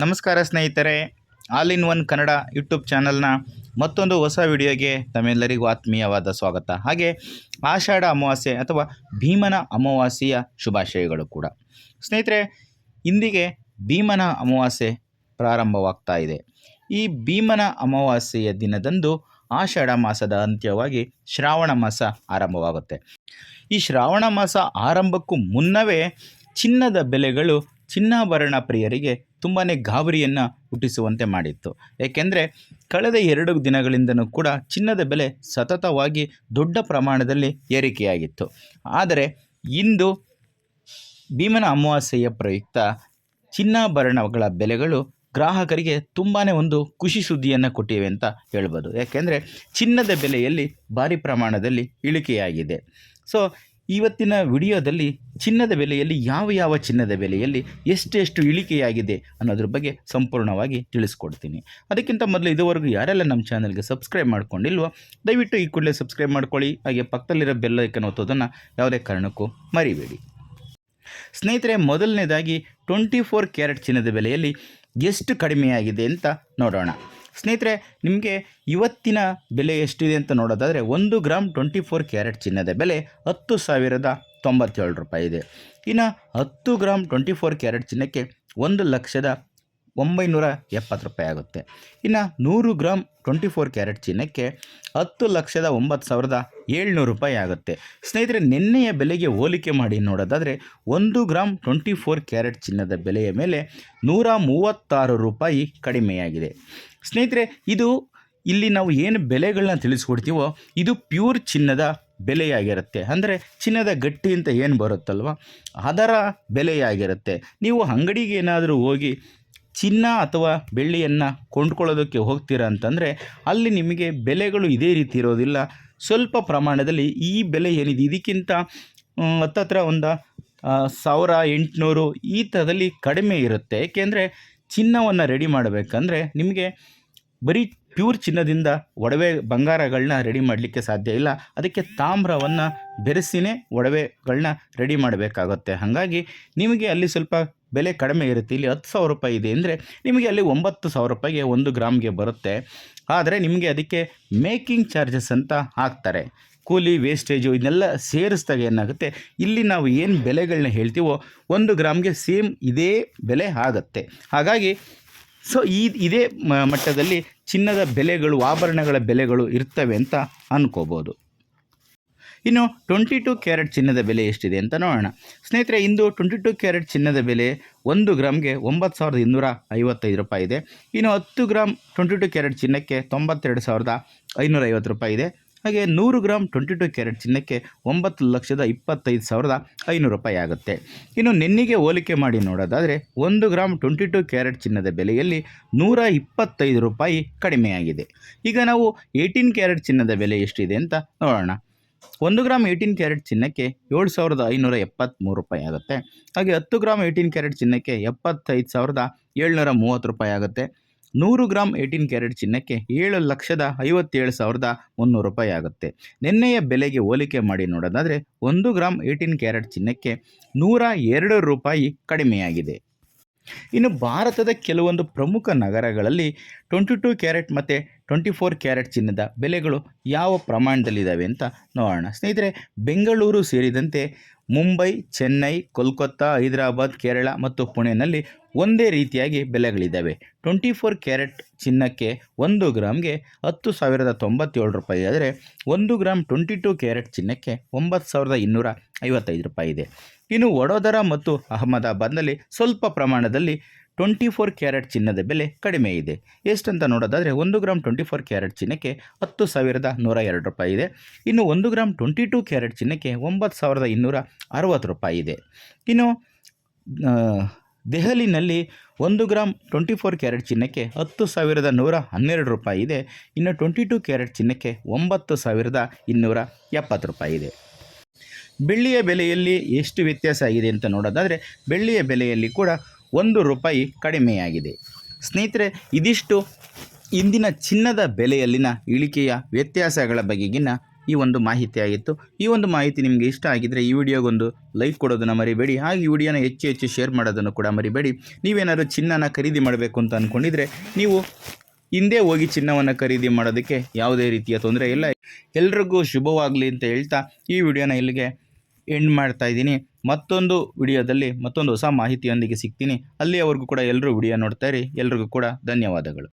ನಮಸ್ಕಾರ ಸ್ನೇಹಿತರೆ, all in one Kannada YouTube ಚಾನಲ್ನ ಮತ್ತೊಂದು ಹೊಸ ವಿಡಿಯೋಗೆ ತಮ್ಮೆಲ್ಲರಿಗೂ ಆತ್ಮೀಯವಾದ ಸ್ವಾಗತ. ಹಾಗೆ ಆಷಾಢ ಅಮಾವಾಸ್ಯೆ ಅಥವಾ ಭೀಮನ ಅಮಾವಾಸ್ಯೆಯ ಶುಭಾಶಯಗಳು ಕೂಡ. ಸ್ನೇಹಿತರೆ, ಇಂದಿಗೆ ಭೀಮನ ಅಮಾವಾಸ್ಯೆ ಪ್ರಾರಂಭವಾಗ್ತಾ ಇದೆ. ಈ ಭೀಮನ ಅಮಾವಾಸ್ಯೆಯ ದಿನದಂದು ಆಷಾಢ ಮಾಸದ ಅಂತ್ಯವಾಗಿ ಶ್ರಾವಣ ಮಾಸ ಆರಂಭವಾಗುತ್ತೆ. ಈ ಶ್ರಾವಣ ಮಾಸ ಆರಂಭಕ್ಕೂ ಮುನ್ನವೇ ಚಿನ್ನದ ಬೆಲೆಗಳು ಚಿನ್ನಾಭರಣ ಪ್ರಿಯರಿಗೆ ತುಂಬಾ ಗಾಬರಿಯನ್ನು ಹುಟ್ಟಿಸುವಂತೆ ಮಾಡಿತ್ತು. ಏಕೆಂದರೆ ಕಳೆದ ಎರಡು ದಿನಗಳಿಂದನೂ ಕೂಡ ಚಿನ್ನದ ಬೆಲೆ ಸತತವಾಗಿ ದೊಡ್ಡ ಪ್ರಮಾಣದಲ್ಲಿ ಏರಿಕೆಯಾಗಿತ್ತು. ಆದರೆ ಇಂದು ಭೀಮನ ಅಮಾವಾಸ್ಯೆಯ ಪ್ರಯುಕ್ತ ಚಿನ್ನಾಭರಣಗಳ ಬೆಲೆಗಳು ಗ್ರಾಹಕರಿಗೆ ತುಂಬಾ ಒಂದು ಖುಷಿ ಸುದ್ದಿಯನ್ನು ಕೊಟ್ಟಿವೆ ಅಂತ ಹೇಳ್ಬೋದು. ಯಾಕೆಂದರೆ ಚಿನ್ನದ ಬೆಲೆಯಲ್ಲಿ ಭಾರಿ ಪ್ರಮಾಣದಲ್ಲಿ ಇಳಿಕೆಯಾಗಿದೆ. ಸೊ ಇವತ್ತಿನ ವಿಡಿಯೋದಲ್ಲಿ ಚಿನ್ನದ ಬೆಲೆಯಲ್ಲಿ ಯಾವ ಯಾವ ಚಿನ್ನದ ಬೆಲೆಯಲ್ಲಿ ಎಷ್ಟೆಷ್ಟು ಇಳಿಕೆಯಾಗಿದೆ ಅನ್ನೋದ್ರ ಬಗ್ಗೆ ಸಂಪೂರ್ಣವಾಗಿ ತಿಳಿಸ್ಕೊಡ್ತೀನಿ. ಅದಕ್ಕಿಂತ ಮೊದಲು ಇದುವರೆಗೂ ಯಾರೆಲ್ಲ ನಮ್ಮ ಚಾನಲ್ಗೆ ಸಬ್ಸ್ಕ್ರೈಬ್ ಮಾಡ್ಕೊಂಡಿಲ್ವೋ, ದಯವಿಟ್ಟು ಈ ಕೂಡಲೇ ಸಬ್ಸ್ಕ್ರೈಬ್ ಮಾಡ್ಕೊಳ್ಳಿ, ಹಾಗೆ ಪಕ್ಕದಲ್ಲಿರೋ ಬೆಲ್ಲ ಐಕನ್ ಒತ್ತೋದನ್ನು ಯಾವುದೇ ಕಾರಣಕ್ಕೂ ಮರಿಬೇಡಿ. ಸ್ನೇಹಿತರೆ, ಮೊದಲನೇದಾಗಿ ಟ್ವೆಂಟಿ ಫೋರ್ ಕ್ಯಾರೆಟ್ ಚಿನ್ನದ ಬೆಲೆಯಲ್ಲಿ ಎಷ್ಟು ಕಡಿಮೆಯಾಗಿದೆ ಅಂತ ನೋಡೋಣ. ಸ್ನೇಹಿತರೆ, ನಿಮಗೆ ಇವತ್ತಿನ ಬೆಲೆ ಎಷ್ಟಿದೆ ಅಂತ ನೋಡೋದಾದರೆ ಒಂದು ಗ್ರಾಮ್ ಟ್ವೆಂಟಿ ಫೋರ್ ಕ್ಯಾರೆಟ್ ಚಿನ್ನದ ಬೆಲೆ ಹತ್ತು ಸಾವಿರದ ತೊಂಬತ್ತೇಳು ರೂಪಾಯಿ ಇದೆ. ಇನ್ನು ಹತ್ತು ಗ್ರಾಮ್ ಟ್ವೆಂಟಿ ಫೋರ್ ಕ್ಯಾರೆಟ್ ಚಿನ್ನಕ್ಕೆ ಒಂದು ಲಕ್ಷದ ಒಂಬೈನೂರ ಎಪ್ಪತ್ತು ರೂಪಾಯಿ ಆಗುತ್ತೆ. ಇನ್ನು ನೂರು ಗ್ರಾಮ್ ಟ್ವೆಂಟಿ ಫೋರ್ ಕ್ಯಾರೆಟ್ ಚಿನ್ನಕ್ಕೆ ಹತ್ತು ಲಕ್ಷದ ಒಂಬತ್ತು ಸಾವಿರದ ಏಳ್ನೂರು ರೂಪಾಯಿ ಆಗುತ್ತೆ. ಸ್ನೇಹಿತರೆ, ನಿನ್ನೆಯ ಬೆಲೆಗೆ ಹೋಲಿಕೆ ಮಾಡಿ ನೋಡೋದಾದರೆ ಒಂದು ಗ್ರಾಮ್ ಟ್ವೆಂಟಿ ಫೋರ್ ಕ್ಯಾರೆಟ್ ಚಿನ್ನದ ಬೆಲೆಯ ಮೇಲೆ ನೂರ ಮೂವತ್ತಾರು ರೂಪಾಯಿ ಕಡಿಮೆಯಾಗಿದೆ. ಸ್ನೇಹಿತರೆ, ಇದು ಇಲ್ಲಿ ನಾವು ಏನು ಬೆಲೆಗಳನ್ನ ತಿಳಿಸ್ಕೊಡ್ತೀವೋ, ಇದು ಪ್ಯೂರ್ ಚಿನ್ನದ ಬೆಲೆಯಾಗಿರುತ್ತೆ. ಅಂದರೆ ಚಿನ್ನದ ಗಟ್ಟಿ ಅಂತ ಏನು ಬರುತ್ತಲ್ವ? ಅದರ ಬೆಲೆಯಾಗಿರುತ್ತೆ. ನೀವು ಅಂಗಡಿಗೆ ಏನಾದರೂ ಹೋಗಿ ಚಿನ್ನ ಅಥವಾ ಬೆಳ್ಳಿಯನ್ನು ಕೊಂಡ್ಕೊಳ್ಳೋದಕ್ಕೆ ಹೋಗ್ತೀರಾ ಅಂತಂದರೆ, ಅಲ್ಲಿ ನಿಮಗೆ ಬೆಲೆಗಳು ಇದೇ ರೀತಿ ಇರೋದಿಲ್ಲ. ಸ್ವಲ್ಪ ಪ್ರಮಾಣದಲ್ಲಿ ಈ ಬೆಲೆ ಏನಿದೆ, ಇದಕ್ಕಿಂತ ಹತ್ತತ್ರ ಒಂದು ಸಾವಿರ, ಎಂಟುನೂರು ಈ ಥರದಲ್ಲಿ ಕಡಿಮೆ ಇರುತ್ತೆ. ಏಕೆಂದರೆ ಚಿನ್ನವನ್ನು ರೆಡಿ ಮಾಡಬೇಕಂದ್ರೆ ನಿಮಗೆ ಬರೀ ಪ್ಯೂರ್ ಚಿನ್ನದಿಂದ ಒಡವೆ ಬಂಗಾರಗಳನ್ನ ರೆಡಿ ಮಾಡಲಿಕ್ಕೆ ಸಾಧ್ಯ ಇಲ್ಲ. ಅದಕ್ಕೆ ತಾಮ್ರವನ್ನು ಬೆರೆಸಿನೇ ಒಡವೆಗಳನ್ನ ರೆಡಿ ಮಾಡಬೇಕಾಗುತ್ತೆ. ಹಾಗಾಗಿ ನಿಮಗೆ ಅಲ್ಲಿ ಸ್ವಲ್ಪ ಬೆಲೆ ಕಡಿಮೆ ಇರುತ್ತೆ. ಇಲ್ಲಿ ಹತ್ತು ಸಾವಿರ ರೂಪಾಯಿ ಇದೆ ಅಂದರೆ ನಿಮಗೆ ಅಲ್ಲಿ ಒಂಬತ್ತು ಸಾವಿರ ರೂಪಾಯಿಗೆ ಒಂದು ಗ್ರಾಮ್ಗೆ ಬರುತ್ತೆ. ಆದರೆ ನಿಮಗೆ ಅದಕ್ಕೆ ಮೇಕಿಂಗ್ ಚಾರ್ಜಸ್ ಅಂತ ಹಾಕ್ತಾರೆ. ಕೂಲಿ ವೇಸ್ಟೇಜು ಇದನ್ನೆಲ್ಲ ಸೇರಿಸಿದಾಗ ಏನಾಗುತ್ತೆ? ಇಲ್ಲಿ ನಾವು ಏನು ಬೆಲೆಗಳನ್ನ ಹೇಳ್ತೀವೋ ಒಂದು ಗ್ರಾಮ್ಗೆ ಸೇಮ್ ಇದೇ ಬೆಲೆ ಆಗುತ್ತೆ. ಹಾಗಾಗಿ ಸೊ ಈ, ಇದೇ ಮಟ್ಟದಲ್ಲಿ ಚಿನ್ನದ ಬೆಲೆಗಳು, ಆಭರಣಗಳ ಬೆಲೆಗಳು ಇರ್ತವೆ ಅಂತ ಅನ್ಕೋಬೋದು. ಇನ್ನು ಟ್ವೆಂಟಿ ಟು ಕ್ಯಾರೆಟ್ ಚಿನ್ನದ ಬೆಲೆ ಎಷ್ಟಿದೆ ಅಂತ ನೋಡೋಣ. ಸ್ನೇಹಿತರೆ, ಇಂದು ಟ್ವೆಂಟಿ ಟು ಕ್ಯಾರೆಟ್ ಚಿನ್ನದ ಬೆಲೆ ಒಂದು ಗ್ರಾಮ್ಗೆ ಒಂಬತ್ತು ಸಾವಿರದ ಇನ್ನೂರ ಐವತ್ತೈದು ರೂಪಾಯಿ ಇದೆ. ಇನ್ನು ಹತ್ತು ಗ್ರಾಮ್ ಟ್ವೆಂಟಿ ಟು ಕ್ಯಾರೆಟ್ ಚಿನ್ನಕ್ಕೆ ತೊಂಬತ್ತೆರಡು ಸಾವಿರದ ಐನೂರ ಐವತ್ತು ರೂಪಾಯಿ ಇದೆ. ಹಾಗೆ ನೂರು ಗ್ರಾಮ್ ಟ್ವೆಂಟಿ ಟು ಕ್ಯಾರೆಟ್ ಚಿನ್ನಕ್ಕೆ ಒಂಬತ್ತು ಲಕ್ಷದ ಇಪ್ಪತ್ತೈದು ಸಾವಿರದ ಐನೂರು ರೂಪಾಯಿ ಆಗುತ್ತೆ. ಇನ್ನು ನೆನ್ನಿಗೆ ಹೋಲಿಕೆ ಮಾಡಿ ನೋಡೋದಾದರೆ ಒಂದು ಗ್ರಾಮ್ ಟ್ವೆಂಟಿ ಟು ಕ್ಯಾರೆಟ್ ಚಿನ್ನದ ಬೆಲೆಯಲ್ಲಿ ನೂರ ಇಪ್ಪತ್ತೈದು ರೂಪಾಯಿ ಕಡಿಮೆಯಾಗಿದೆ. ಈಗ ನಾವು ಏಯ್ಟೀನ್ ಕ್ಯಾರೆಟ್ ಚಿನ್ನದ ಬೆಲೆ ಎಷ್ಟಿದೆ ಅಂತ ನೋಡೋಣ. ಒಂದು ಗ್ರಾಮ್ ಏಯ್ಟೀನ್ ಕ್ಯಾರೆಟ್ ಚಿನ್ನಕ್ಕೆ ಏಳು ಸಾವಿರದ ಐನೂರ ಎಪ್ಪತ್ತ್ಮೂರು ರೂಪಾಯಿ ಆಗುತ್ತೆ. ಹಾಗೆ ಹತ್ತು ಗ್ರಾಮ್ ಏಯ್ಟೀನ್ ಕ್ಯಾರೆಟ್ ಚಿನ್ನಕ್ಕೆ ಎಪ್ಪತ್ತೈದು ಸಾವಿರದ ಏಳ್ನೂರ ಮೂವತ್ತು ರೂಪಾಯಿ ಆಗುತ್ತೆ. ನೂರು ಗ್ರಾಮ್ ಏಯ್ಟೀನ್ ಕ್ಯಾರೆಟ್ ಚಿನ್ನಕ್ಕೆ ಏಳು ಲಕ್ಷದ ಐವತ್ತೇಳು ಸಾವಿರದ ಮುನ್ನೂರು ರೂಪಾಯಿ ಆಗುತ್ತೆ. ನಿನ್ನೆಯ ಬೆಲೆಗೆ ಹೋಲಿಕೆ ಮಾಡಿ ನೋಡೋದಾದರೆ ಒಂದು ಗ್ರಾಮ್ ಏಯ್ಟೀನ್ ಕ್ಯಾರೆಟ್ ಚಿನ್ನಕ್ಕೆ ನೂರ ಎರಡು ರೂಪಾಯಿ ಕಡಿಮೆಯಾಗಿದೆ. ಇನ್ನು ಭಾರತದ ಕೆಲವೊಂದು ಪ್ರಮುಖ ನಗರಗಳಲ್ಲಿ ಟ್ವೆಂಟಿ ಟು ಕ್ಯಾರೆಟ್ ಮತ್ತು ಟ್ವೆಂಟಿ ಫೋರ್ ಕ್ಯಾರೆಟ್ ಚಿನ್ನದ ಬೆಲೆಗಳು ಯಾವ ಪ್ರಮಾಣದಲ್ಲಿದ್ದಾವೆ ಅಂತ ನೋಡೋಣ. ಸ್ನೇಹಿತರೆ, ಬೆಂಗಳೂರು ಸೇರಿದಂತೆ ಮುಂಬೈ, ಚೆನ್ನೈ, ಕೋಲ್ಕತ್ತಾ, ಹೈದರಾಬಾದ್, ಕೇರಳ ಮತ್ತು ಪುಣೆನಲ್ಲಿ ಒಂದೇ ರೀತಿಯಾಗಿ ಬೆಲೆಗಳಿದ್ದಾವೆ. ಟ್ವೆಂಟಿ ಫೋರ್ ಕ್ಯಾರೆಟ್ ಚಿನ್ನಕ್ಕೆ ಒಂದು ಗ್ರಾಮ್ಗೆ ಹತ್ತು ಸಾವಿರದ ತೊಂಬತ್ತೇಳು ರೂಪಾಯಿ ಆದರೆ ಒಂದು ಗ್ರಾಮ್ ಟ್ವೆಂಟಿ ಟು ಕ್ಯಾರೆಟ್ ಚಿನ್ನಕ್ಕೆ ಒಂಬತ್ತು ಸಾವಿರದ ಇನ್ನೂರ ಐವತ್ತೈದು ರೂಪಾಯಿ ಇದೆ. ಇನ್ನು ವಡೋದರ ಮತ್ತು ಅಹಮದಾಬಾದ್ನಲ್ಲಿ ಸ್ವಲ್ಪ ಪ್ರಮಾಣದಲ್ಲಿ ಟ್ವೆಂಟಿ ಫೋರ್ ಕ್ಯಾರೆಟ್ ಚಿನ್ನದ ಬೆಲೆ ಕಡಿಮೆ ಇದೆ. ಎಷ್ಟಂತ ನೋಡೋದಾದರೆ ಒಂದು ಗ್ರಾಮ್ ಟ್ವೆಂಟಿ ಫೋರ್ ಕ್ಯಾರೆಟ್ ಚಿನ್ನಕ್ಕೆ ಹತ್ತು ಸಾವಿರದ ನೂರ ಎರಡು ರೂಪಾಯಿ ಇದೆ. ಇನ್ನು ಒಂದು ಗ್ರಾಮ್ ಟ್ವೆಂಟಿ ಟೂ ಕ್ಯಾರೆಟ್ ಚಿನ್ನಕ್ಕೆ ಒಂಬತ್ತು ಸಾವಿರದ ಇನ್ನೂರ ಅರವತ್ತು ರೂಪಾಯಿ ಇದೆ. ಇನ್ನು ದೆಹಲಿನಲ್ಲಿ ಒಂದು ಗ್ರಾಮ್ ಟ್ವೆಂಟಿ ಫೋರ್ ಕ್ಯಾರೆಟ್ ಚಿನ್ನಕ್ಕೆ ಹತ್ತು ಸಾವಿರದ ನೂರ ಹನ್ನೆರಡು ರೂಪಾಯಿ ಇದೆ. ಇನ್ನು ಟ್ವೆಂಟಿ ಟೂ ಕ್ಯಾರೆಟ್ ಚಿನ್ನಕ್ಕೆ ಒಂಬತ್ತು ಸಾವಿರದ ಇನ್ನೂರ ಎಪ್ಪತ್ತು ರೂಪಾಯಿ ಇದೆ. ಬೆಳ್ಳಿಯ ಬೆಲೆಯಲ್ಲಿ ಎಷ್ಟು ವ್ಯತ್ಯಾಸ ಆಗಿದೆ ಅಂತ ನೋಡೋದಾದರೆ, ಬೆಳ್ಳಿಯ ಬೆಲೆಯಲ್ಲಿ ಕೂಡ ಒಂದು ರೂಪಾಯಿ ಕಡಿಮೆಯಾಗಿದೆ. ಸ್ನೇಹಿತರೆ, ಇದಿಷ್ಟು ಇಂದಿನ ಚಿನ್ನದ ಬೆಲೆಯಲ್ಲಿನ ಇಳಿಕೆಯ ವ್ಯತ್ಯಾಸಗಳ ಬಗೆಗಿನ ಈ ಒಂದು ಮಾಹಿತಿ ಆಗಿತ್ತು. ಈ ಒಂದು ಮಾಹಿತಿ ನಿಮಗೆ ಇಷ್ಟ ಆಗಿದ್ದರೆ ಈ ವಿಡಿಯೋಗೊಂದು ಲೈಕ್ ಕೊಡೋದನ್ನು ಮರಿಬೇಡಿ. ಹಾಗೆ ಈ ವಿಡಿಯೋನ ಹೆಚ್ಚು ಹೆಚ್ಚು ಶೇರ್ ಮಾಡೋದನ್ನು ಕೂಡ ಮರಿಬೇಡಿ. ನೀವೇನಾದರೂ ಚಿನ್ನನ ಖರೀದಿ ಮಾಡಬೇಕು ಅಂತ ಅಂದ್ಕೊಂಡಿದ್ರೆ ನೀವು ಹಿಂದೆ ಹೋಗಿ ಚಿನ್ನವನ್ನು ಖರೀದಿ ಮಾಡೋದಕ್ಕೆ ಯಾವುದೇ ರೀತಿಯ ತೊಂದರೆ ಇಲ್ಲ. ಎಲ್ರಿಗೂ ಶುಭವಾಗಲಿ ಅಂತ ಹೇಳ್ತಾ ಈ ವಿಡಿಯೋನ ಇಲ್ಲಿಗೆ ಎಂಡ್ ಮಾಡ್ತಾ ಇದ್ದೀನಿ. ಮತ್ತೊಂದು ವಿಡಿಯೋದಲ್ಲಿ ಮತ್ತೊಂದು ಹೊಸ ಮಾಹಿತಿಯೊಂದಿಗೆ ಸಿಗ್ತೀನಿ. ಅಲ್ಲಿಯವರೆಗೂ ಕೂಡ ಎಲ್ಲರೂ ವಿಡಿಯೋ ನೋಡ್ತಾ ಇರಿ. ಎಲ್ರಿಗೂ ಕೂಡ ಧನ್ಯವಾದಗಳು.